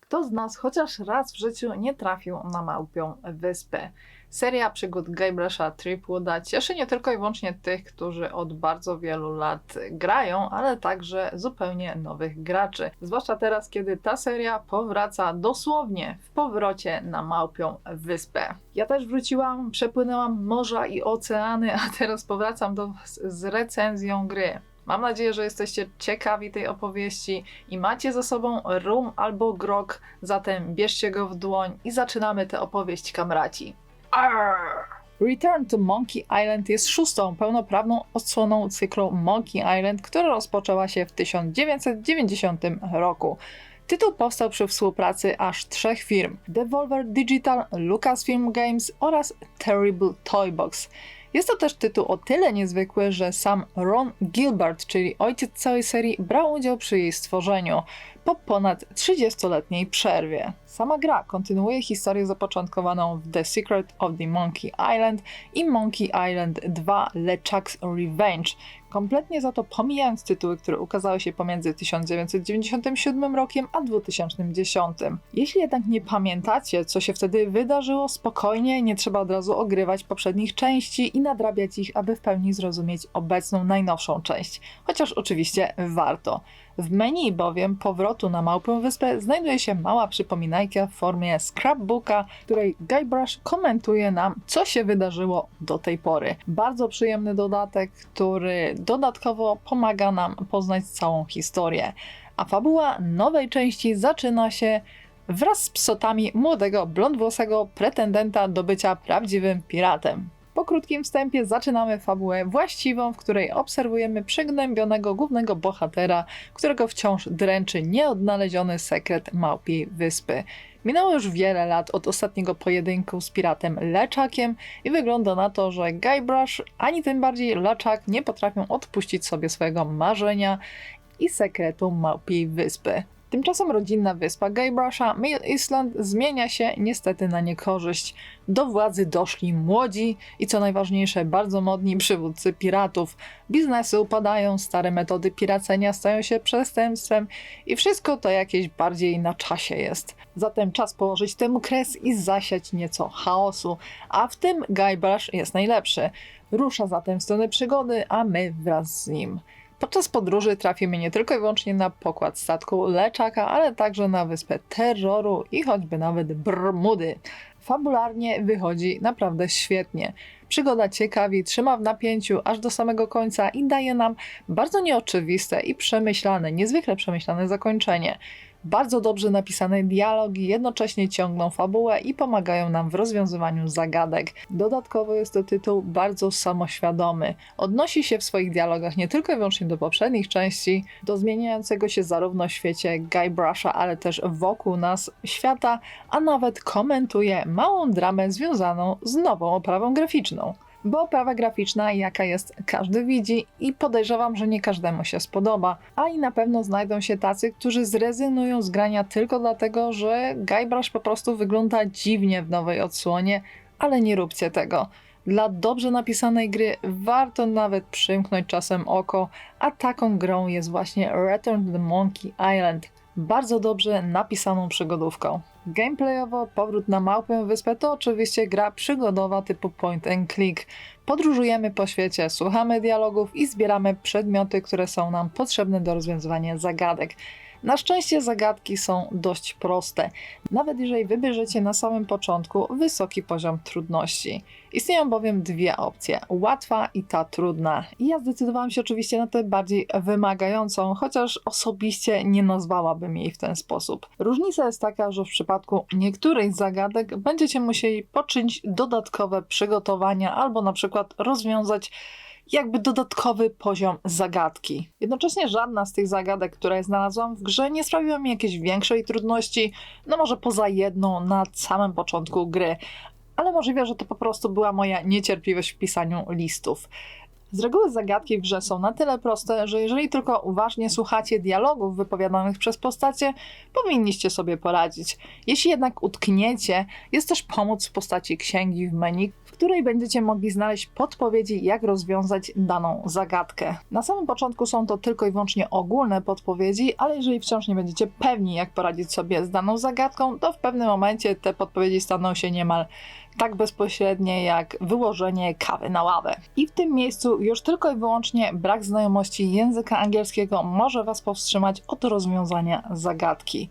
Kto z nas chociaż raz w życiu nie trafił na Małpią Wyspę? Seria przygód Guybrush'a Tripwooda cieszy nie tylko i wyłącznie tych, którzy od bardzo wielu lat grają, ale także zupełnie nowych graczy. Zwłaszcza teraz, kiedy ta seria powraca dosłownie w powrocie na Małpią Wyspę. Ja też wróciłam, przepłynęłam morza i oceany, a teraz powracam do, z recenzją gry. Mam nadzieję, że jesteście ciekawi tej opowieści i macie ze sobą rum albo grog, zatem bierzcie go w dłoń i zaczynamy tę opowieść, kamraci. Arr! Return to Monkey Island jest szóstą pełnoprawną odsłoną cyklu Monkey Island, która rozpoczęła się w 1990 roku. Tytuł powstał przy współpracy aż trzech firm: Devolver Digital, Lucasfilm Games oraz Terrible Toybox. Jest to też tytuł o tyle niezwykły, że sam Ron Gilbert, czyli ojciec całej serii, brał udział przy jej stworzeniu po ponad 30-letniej przerwie. Sama gra kontynuuje historię zapoczątkowaną w The Secret of the Monkey Island i Monkey Island 2 LeChuck's Revenge, kompletnie za to pomijając tytuły, które ukazały się pomiędzy 1997 rokiem a 2010. Jeśli jednak nie pamiętacie, co się wtedy wydarzyło, spokojnie, nie trzeba od razu ogrywać poprzednich części i nadrabiać ich, aby w pełni zrozumieć obecną, najnowszą część. Chociaż oczywiście warto. W menu bowiem powrotu na Małpę Wyspę znajduje się mała przypominajka w formie scrapbooka, której Guybrush komentuje nam, co się wydarzyło do tej pory. Bardzo przyjemny dodatek, który dodatkowo pomaga nam poznać całą historię. A fabuła nowej części zaczyna się wraz z psotami młodego, blondwłosego pretendenta do bycia prawdziwym piratem. Po krótkim wstępie zaczynamy fabułę właściwą, w której obserwujemy przygnębionego głównego bohatera, którego wciąż dręczy nieodnaleziony sekret Małpiej Wyspy. Minęło już wiele lat od ostatniego pojedynku z piratem Leczakiem i wygląda na to, że Guybrush ani tym bardziej Leczak nie potrafią odpuścić sobie swojego marzenia i sekretu Małpiej Wyspy. Tymczasem rodzinna wyspa Guybrush'a, Mill Island, zmienia się niestety na niekorzyść. Do władzy doszli młodzi i co najważniejsze, bardzo modni przywódcy piratów. Biznesy upadają, stare metody piracenia stają się przestępstwem i wszystko to jakieś bardziej na czasie jest. Zatem czas położyć temu kres i zasiać nieco chaosu, a w tym Guybrush jest najlepszy. Rusza zatem w stronę przygody, a my wraz z nim. Podczas podróży trafimy nie tylko i wyłącznie na pokład statku Leczaka, ale także na wyspę Terroru i choćby nawet Bermudy. Fabularnie wychodzi naprawdę świetnie. Przygoda ciekawi, trzyma w napięciu aż do samego końca i daje nam bardzo nieoczywiste i przemyślane, niezwykle przemyślane zakończenie. Bardzo dobrze napisane dialogi jednocześnie ciągną fabułę i pomagają nam w rozwiązywaniu zagadek. Dodatkowo jest to tytuł bardzo samoświadomy. Odnosi się w swoich dialogach nie tylko i wyłącznie do poprzednich części, do zmieniającego się zarówno w świecie Guybrush'a, ale też wokół nas świata, a nawet komentuje małą dramę związaną z nową oprawą graficzną bo oprawa graficzna, jaka jest, każdy widzi i podejrzewam, że nie każdemu się spodoba. A i na pewno znajdą się tacy, którzy zrezygnują z grania tylko dlatego, że Guybrush po prostu wygląda dziwnie w nowej odsłonie, ale nie róbcie tego. Dla dobrze napisanej gry warto nawet przymknąć czasem oko, a taką grą jest właśnie Return to the Monkey Island. Bardzo dobrze napisaną przygodówką. Gameplayowo powrót na Małpę Wyspę to oczywiście gra przygodowa typu point and click. Podróżujemy po świecie, słuchamy dialogów i zbieramy przedmioty, które są nam potrzebne do rozwiązywania zagadek. Na szczęście zagadki są dość proste, nawet jeżeli wybierzecie na samym początku wysoki poziom trudności. Istnieją bowiem dwie opcje: łatwa i ta trudna. Ja zdecydowałam się oczywiście na tę bardziej wymagającą, chociaż osobiście nie nazwałabym jej w ten sposób. Różnica jest taka, że w przypadku niektórych zagadek będziecie musieli poczynić dodatkowe przygotowania albo na przykład rozwiązać jakby dodatkowy poziom zagadki. Jednocześnie żadna z tych zagadek, które znalazłam w grze, nie sprawiła mi jakiejś większej trudności, no może poza jedną na samym początku gry, ale możliwe, że to po prostu była moja niecierpliwość w pisaniu listów. Z reguły zagadki w grze są na tyle proste, że jeżeli tylko uważnie słuchacie dialogów wypowiadanych przez postacie, powinniście sobie poradzić. Jeśli jednak utkniecie, jest też pomoc w postaci księgi w menu, w której będziecie mogli znaleźć podpowiedzi, jak rozwiązać daną zagadkę. Na samym początku są to tylko i wyłącznie ogólne podpowiedzi, ale jeżeli wciąż nie będziecie pewni, jak poradzić sobie z daną zagadką, to w pewnym momencie te podpowiedzi staną się niemal tak bezpośrednie jak wyłożenie kawy na ławę. I w tym miejscu już tylko i wyłącznie brak znajomości języka angielskiego może Was powstrzymać od rozwiązania zagadki.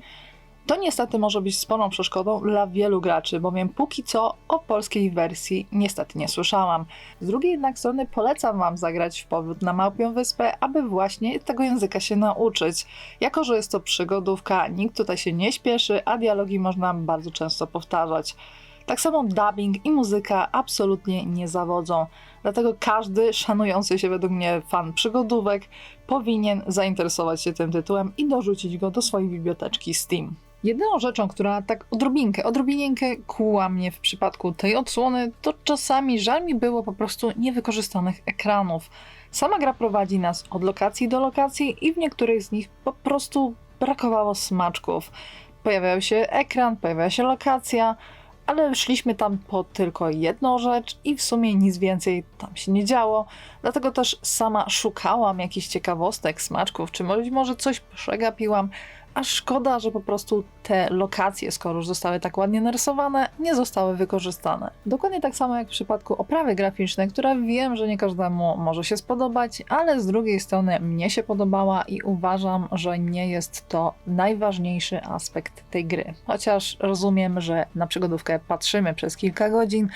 To niestety może być sporą przeszkodą dla wielu graczy, bowiem póki co o polskiej wersji niestety nie słyszałam. Z drugiej jednak strony polecam Wam zagrać w powrót na Małpią Wyspę, aby właśnie tego języka się nauczyć. Jako, że jest to przygodówka, nikt tutaj się nie śpieszy, a dialogi można bardzo często powtarzać. Tak samo dubbing i muzyka absolutnie nie zawodzą. Dlatego każdy szanujący się według mnie fan przygodówek powinien zainteresować się tym tytułem i dorzucić go do swojej biblioteczki Steam. Jedyną rzeczą, która tak odrobinkę, odrobinieńkę kuła mnie w przypadku tej odsłony, to czasami żal mi było po prostu niewykorzystanych ekranów. Sama gra prowadzi nas od lokacji do lokacji i w niektórych z nich po prostu brakowało smaczków. Pojawiał się ekran, pojawiała się lokacja, ale szliśmy tam po tylko jedną rzecz i w sumie nic więcej tam się nie działo. Dlatego też sama szukałam jakichś ciekawostek, smaczków, czy może coś przegapiłam. A szkoda, że po prostu te lokacje, skoro już zostały tak ładnie narysowane, nie zostały wykorzystane. Dokładnie tak samo jak w przypadku oprawy graficznej, która wiem, że nie każdemu może się spodobać, ale z drugiej strony mnie się podobała i uważam, że nie jest to najważniejszy aspekt tej gry. Chociaż rozumiem, że na przygodówkę patrzymy przez kilka godzin,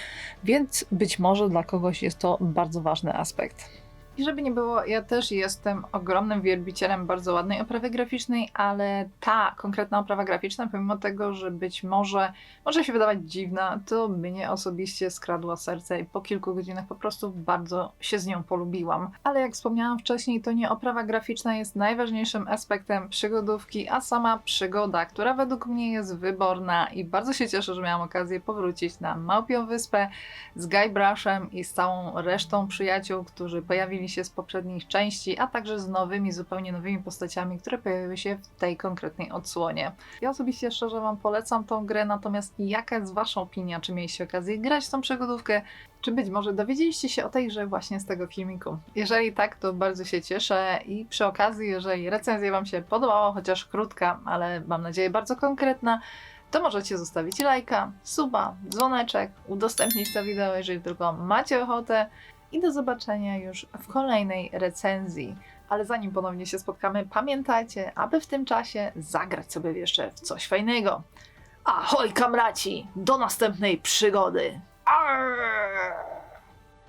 więc być może dla kogoś jest to bardzo ważny aspekt. I żeby nie było, ja też jestem ogromnym wielbicielem bardzo ładnej oprawy graficznej, ale ta konkretna oprawa graficzna, pomimo tego, że być może może się wydawać dziwna, to mnie osobiście skradła serce i po kilku godzinach po prostu bardzo się z nią polubiłam. Ale jak wspomniałam wcześniej, to nie oprawa graficzna jest najważniejszym aspektem przygodówki, a sama przygoda, która według mnie jest wyborna i bardzo się cieszę, że miałam okazję powrócić na Małpią Wyspę z Guybrushem i z całą resztą przyjaciół, którzy pojawili się z poprzednich części, a także z nowymi, zupełnie nowymi postaciami, które pojawiły się w tej konkretnej odsłonie. Ja osobiście szczerze Wam polecam tą grę, natomiast jaka jest Wasza opinia? Czy mieliście okazję grać tą przygodówkę? Czy być może dowiedzieliście się o tej grze właśnie z tego filmiku? Jeżeli tak, to bardzo się cieszę i przy okazji, jeżeli recenzja Wam się podobała, chociaż krótka, ale mam nadzieję bardzo konkretna, to możecie zostawić lajka, suba, dzwoneczek, udostępnić to wideo, jeżeli tylko macie ochotę i do zobaczenia już w kolejnej recenzji. Ale zanim ponownie się spotkamy, pamiętajcie, aby w tym czasie zagrać sobie jeszcze w coś fajnego. Ahoj kamraci, do następnej przygody! Arr!